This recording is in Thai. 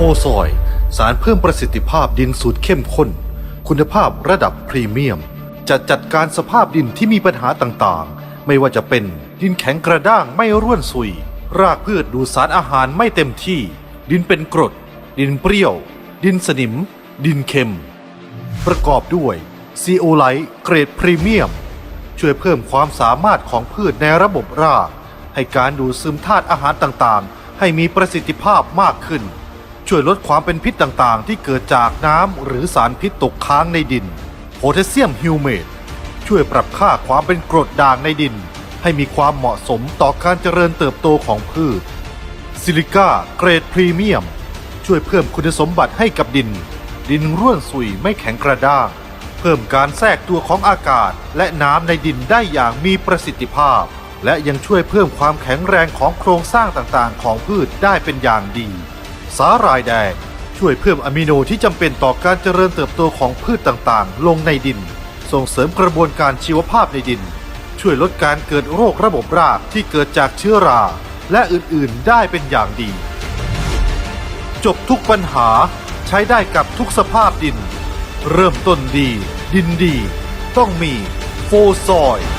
โอซอย สารเพิ่มประสิทธิภาพดินสูตรเข้มข้น คุณภาพระดับพรีเมียม จะจัดการสภาพดินที่มีปัญหาต่างๆ ไม่ว่าจะเป็นดินแข็งกระด้างไม่ร่วนซุย รากพืชดูสารอาหารไม่เต็มที่ ดินเป็นกรด ดินเปรี้ยว ดินสนิม ดินเค็ม ประกอบด้วยซีโอไลท์เกรดพรีเมียม ช่วยเพิ่มความสามารถของพืชในระบบรากให้การดูดซึมธาตุอาหารต่างๆ ให้มีประสิทธิภาพมากขึ้น ช่วยลดความเป็นพิษต่างๆ ที่เกิดจากน้ำหรือสารพิษตกค้างในดิน โพแทสเซียมฮิวเมตช่วยปรับค่าความเป็นกรดด่างในดิน ให้มีความเหมาะสมต่อการเจริญเติบโตของพืช ซิลิก้าเกรดพรีเมียม ช่วยเพิ่มคุณสมบัติให้กับดิน ดินร่วนสุยไม่แข็งกระด้าง เพิ่มการแทรกตัวของอากาศและน้ำในดินได้อย่างมีประสิทธิภาพ และยังช่วยเพิ่มความแข็งแรงของโครงสร้างต่างๆ ของพืชได้เป็นอย่างดี สาหร่ายแดง ช่วยเพิ่มอะมิโนที่จำเป็นต่อการเจริญเติบโตของพืชต่างๆ ลงในดิน ส่งเสริมกระบวนการชีวภาพในดิน ช่วยลดการเกิดโรคระบบรากที่เกิดจากเชื้อรา และอื่นๆได้เป็นอย่างดี จบทุกปัญหาใช้ได้กับทุกสภาพดิน เริ่มต้นดี ดินดี ต้องมีโฟซอย